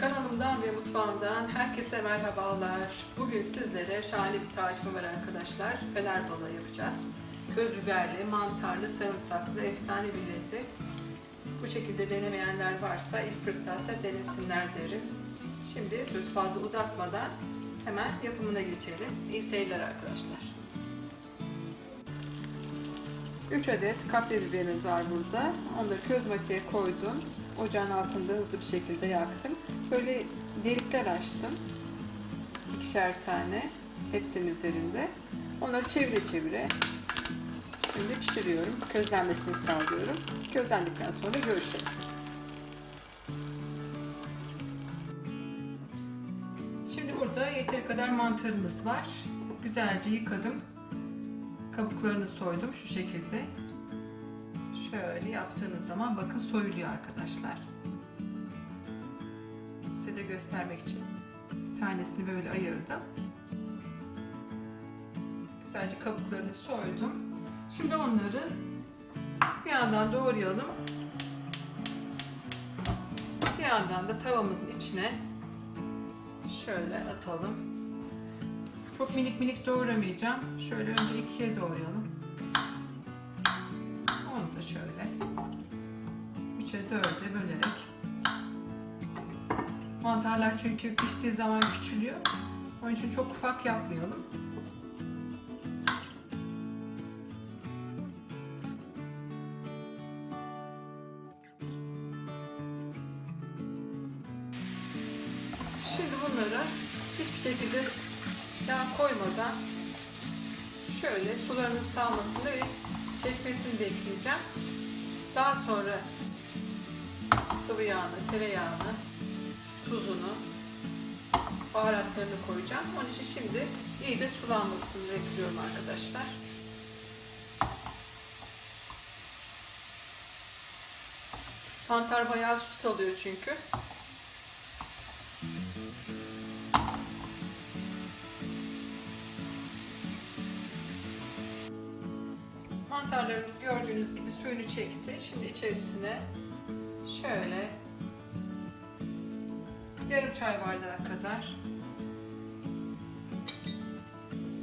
Kanalımdan ve mutfağımdan herkese merhabalar. Bugün sizlere şahane bir tarifim var arkadaşlar. Fener balığı yapacağız. Köz biberli, mantarlı, sarımsaklı, efsane bir lezzet. Bu şekilde denemeyenler varsa ilk fırsatta denesinler derim. Şimdi sözü fazla uzatmadan hemen yapımına geçelim. İyi seyirler arkadaşlar. 3 adet kapya biberimiz var burada. Onları köz matiğe koydum. Ocağın altında hızlı bir şekilde yaktım. Böyle delikler açtım. İkişer tane. Hepsinin üzerinde. Onları çevire çevire şimdi pişiriyorum. Közlenmesini sağlıyorum. Közlendikten sonra görüşelim. Şimdi burada yeteri kadar mantarımız var. Güzelce yıkadım. Kabuklarını soydum şu şekilde. Şöyle yaptığınız zaman bakın soyuluyor arkadaşlar. Size de göstermek için bir tanesini böyle ayırdım. Güzelce kabuklarını soydum. Şimdi onları bir yandan doğrayalım. Bir yandan da tavamızın içine şöyle atalım. Çok minik minik doğramayacağım. Şöyle önce ikiye doğrayalım. Üçe dörde bölerek. Mantarlar çünkü piştiği zaman küçülüyor. Onun için çok ufak yapmayalım. Şimdi bunları hiçbir şekilde yağ koymadan şöyle sularının salmasını ve çekmesini bekleyeceğim. Daha sonra sıvı yağını, tereyağını, tuzunu, baharatlarını koyacağım. Onun için şimdi iyice sulanmasını bekliyorum arkadaşlar. Mantar bayağı su salıyor çünkü. Mantarlarımız gördüğünüz gibi suyunu çekti. Şimdi içerisine şöyle yarım çay bardağı kadar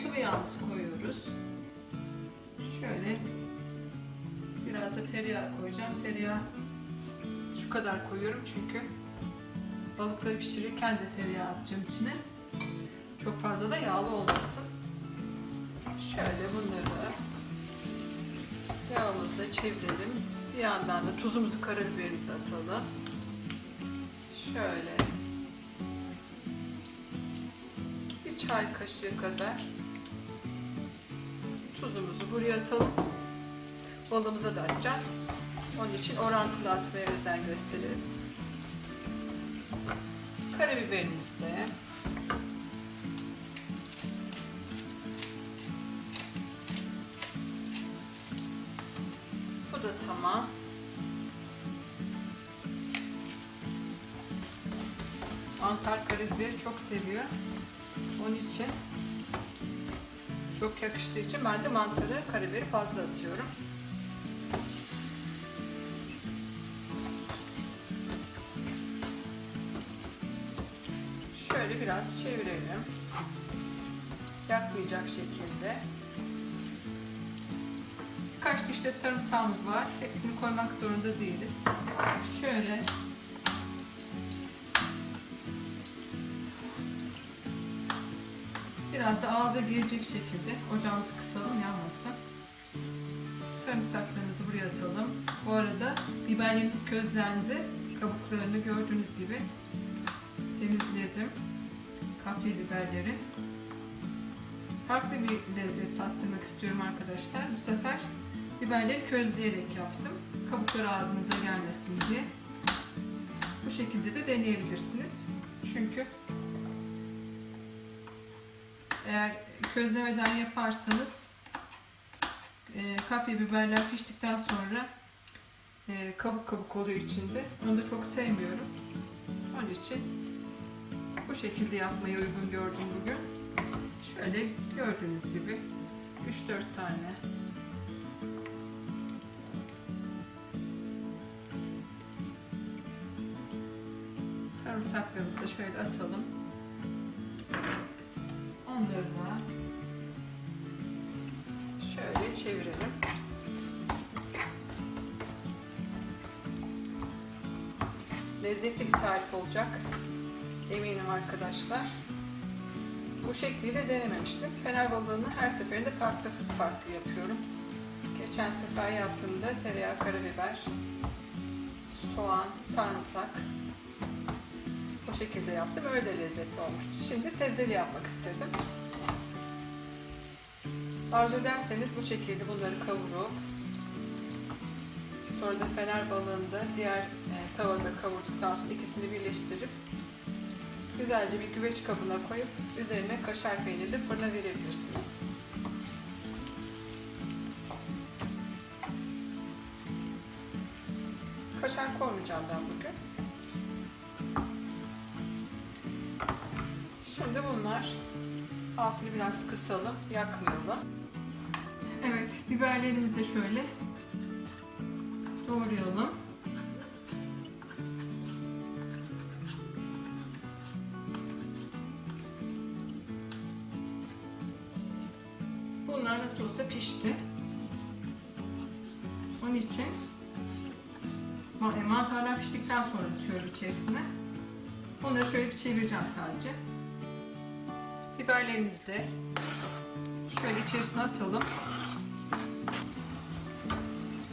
sıvı yağımızı koyuyoruz. Şöyle biraz da tereyağı koyacağım. Tereyağı şu kadar koyuyorum çünkü balıkları pişirirken de tereyağı atacağım içine. Çok fazla da yağlı olmasın. Şöyle bunları Yağımızla çevirelim. Bir yandan da tuzumuzu, karabiberimizi atalım. Şöyle. Bir çay kaşığı kadar tuzumuzu buraya atalım. Balımıza da atacağız. Onun için orantılı atmaya özen gösterelim. Karabiberimiz de Tamam. Mantar karabiberi çok seviyor. Onun için çok yakıştığı için ben de mantarı karabiberi fazla atıyorum. Şöyle biraz çevirelim. Yakmayacak şekilde. Birkaç diş sarımsağımız var. Hepsini koymak zorunda değiliz. Şöyle biraz da ağza gelecek şekilde ocağımızı kısalım yanmasın. Sarımsaklarımızı buraya atalım. Bu arada biberlerimiz közlendi. Kabuklarını gördüğünüz gibi temizledim. Kapya biberleri. Farklı bir lezzet tattırmak istiyorum arkadaşlar. Bu sefer biberleri közleyerek yaptım. Kabukları ağzınıza gelmesin diye. Bu şekilde de deneyebilirsiniz. Çünkü eğer közlemeden yaparsanız e, kapya biberler piştikten sonra e, kabuk kabuk oluyor içinde. Onu da çok sevmiyorum. Onun için bu şekilde yapmayı uygun gördüm bugün. Şöyle gördüğünüz gibi 3-4 tane sarımsaklarımızı da şöyle atalım. Onları da şöyle çevirelim. Lezzetli bir tarif olacak. Eminim arkadaşlar. Bu şekliyle denememiştim. Fener balığını her seferinde farklı farklı yapıyorum. Geçen sefer yaptığımda tereyağı, karabiber, soğan, sarımsak o şekilde yaptım. Öyle lezzetli olmuştu. Şimdi sebzeli yapmak istedim. Arzu ederseniz bu şekilde bunları kavurup sonra da fener balığını da diğer e, tavada kavurduktan sonra ikisini birleştirip güzelce bir güveç kabına koyup üzerine kaşar peynirli fırına verebilirsiniz. Kaşar koymayacağım ben bugün. Şimdi bunlar altını biraz kısalım, yakmayalım. Evet, biberlerimizi de şöyle doğrayalım. Bunlar nasıl olsa pişti. Onun için e, mantarlar piştikten sonra atıyorum içerisine. Onları şöyle bir çevireceğim sadece. Biberlerimizi de şöyle içerisine atalım.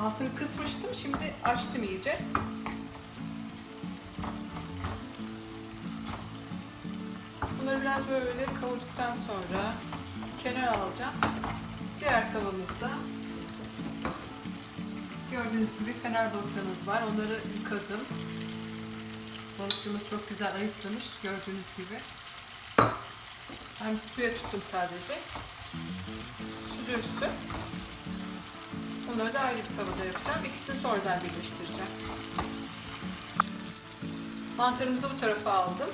Altını kısmıştım. Şimdi açtım iyice. Bunları biraz böyle kavurduktan sonra kenara alacağım. Diğer tavamızda gördüğünüz gibi fener balıklarımız var. Onları yıkadım. Balıkçımız çok güzel ayıklamış gördüğünüz gibi. Ben suya tuttum sadece. Su döksün. Onları da ayrı bir tavada yapacağım. İkisini sonradan birleştireceğim. Mantarımızı bu tarafa aldım.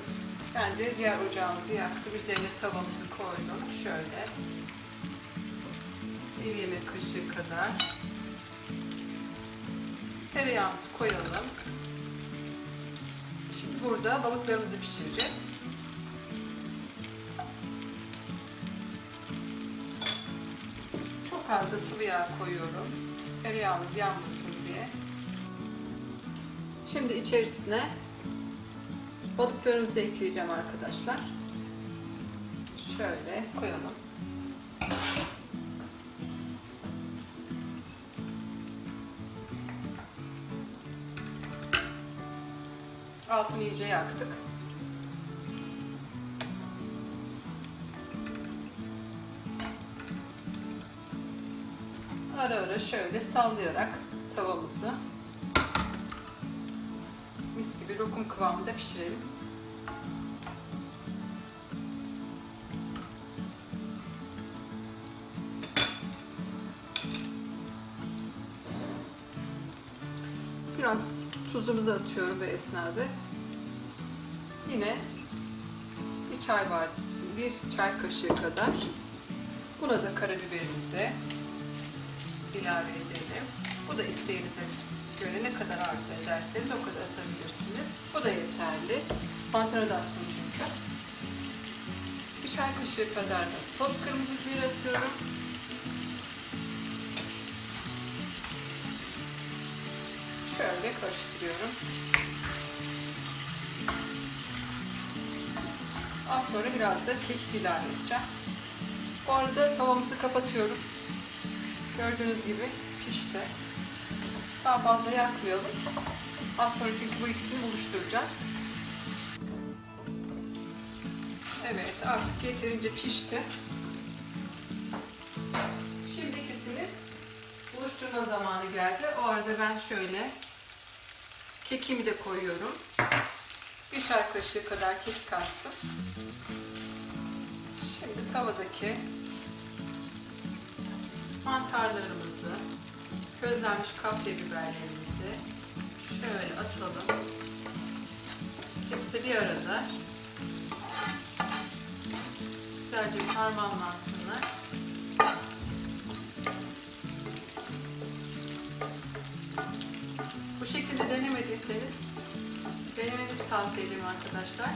Ben de diğer ocağımızı yaktım. Üzerine tavamızı koydum. Şöyle. Bir yemek kaşığı kadar. Tereyağımızı koyalım. Şimdi burada balıklarımızı pişireceğiz. Da sıvı yağ koyuyorum. Tereyağımız yanmasın diye. Şimdi içerisine balıklarımızı ekleyeceğim arkadaşlar. Şöyle koyalım. Altını iyice yaktık. Ara ara şöyle sallayarak tavamızı mis gibi lokum kıvamında pişirelim. Biraz tuzumuzu atıyorum bu esnada. Yine bir çay var, bir çay kaşığı kadar. Buna da karabiberimizi ilave edelim. Bu da isteğinize göre ne kadar arzu ederseniz o kadar atabilirsiniz. Bu da yeterli. Mantara da attım çünkü. Bir çay kaşığı kadar da toz kırmızı biber atıyorum. Şöyle karıştırıyorum. Az sonra biraz da kekik ilave edeceğim. Bu arada tavamızı kapatıyorum. Gördüğünüz gibi pişti. Daha fazla yakmayalım. Az sonra çünkü bu ikisini buluşturacağız. Evet artık yeterince pişti. Şimdi ikisini buluşturma zamanı geldi. O arada ben şöyle kekimi de koyuyorum. Bir çay kaşığı kadar kekik attım. Şimdi tavadaki mantarlarımızı, közlenmiş kapya biberlerimizi şöyle atalım. Hepsi bir arada. Güzelce harmanlansınlar. Bu şekilde denemediyseniz Denemenizi tavsiye ederim arkadaşlar.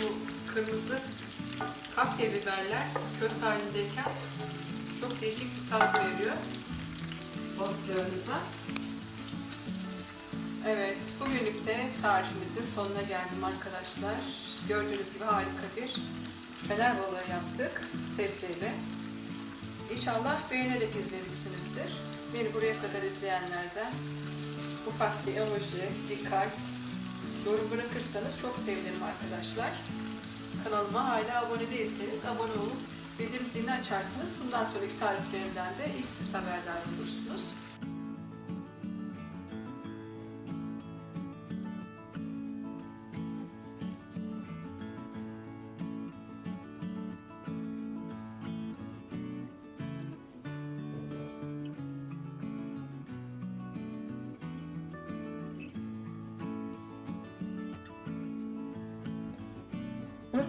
Bu kırmızı kapya biberler köz halindeyken çok değişik bir tat veriyor balıklarınıza. Evet, bugünlük de tarifimizin sonuna geldim arkadaşlar. Gördüğünüz gibi harika bir fener balığı yaptık sebzeyle. İnşallah beğenerek izlemişsinizdir. Beni buraya kadar izleyenlerden ufak bir emoji, dikkat, yorum bırakırsanız çok sevinirim arkadaşlar. Kanalıma hala abone değilseniz abone olup bildirim zilini açarsanız bundan sonraki tariflerimden de ilk siz haberdar olursunuz.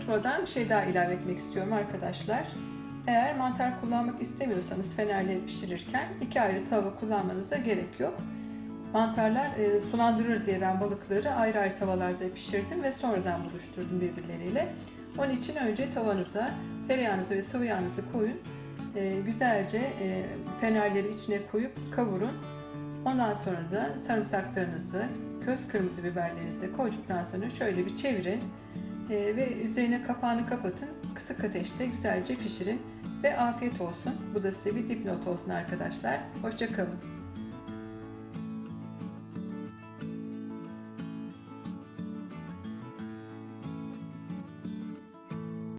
Unutmadan bir şey daha ilave etmek istiyorum arkadaşlar. Eğer mantar kullanmak istemiyorsanız fenerleri pişirirken iki ayrı tava kullanmanıza gerek yok. Mantarlar e, sulandırır diye ben balıkları ayrı ayrı tavalarda pişirdim ve sonradan buluşturdum birbirleriyle. Onun için önce tavanıza tereyağınızı ve sıvı yağınızı koyun. E, güzelce e, fenerleri içine koyup kavurun. Ondan sonra da sarımsaklarınızı, köz kırmızı biberlerinizi de koyduktan sonra şöyle bir çevirin. Ee, ve üzerine kapağını kapatın. Kısık ateşte güzelce pişirin ve afiyet olsun. Bu da size bir dipnot olsun arkadaşlar. Hoşçakalın.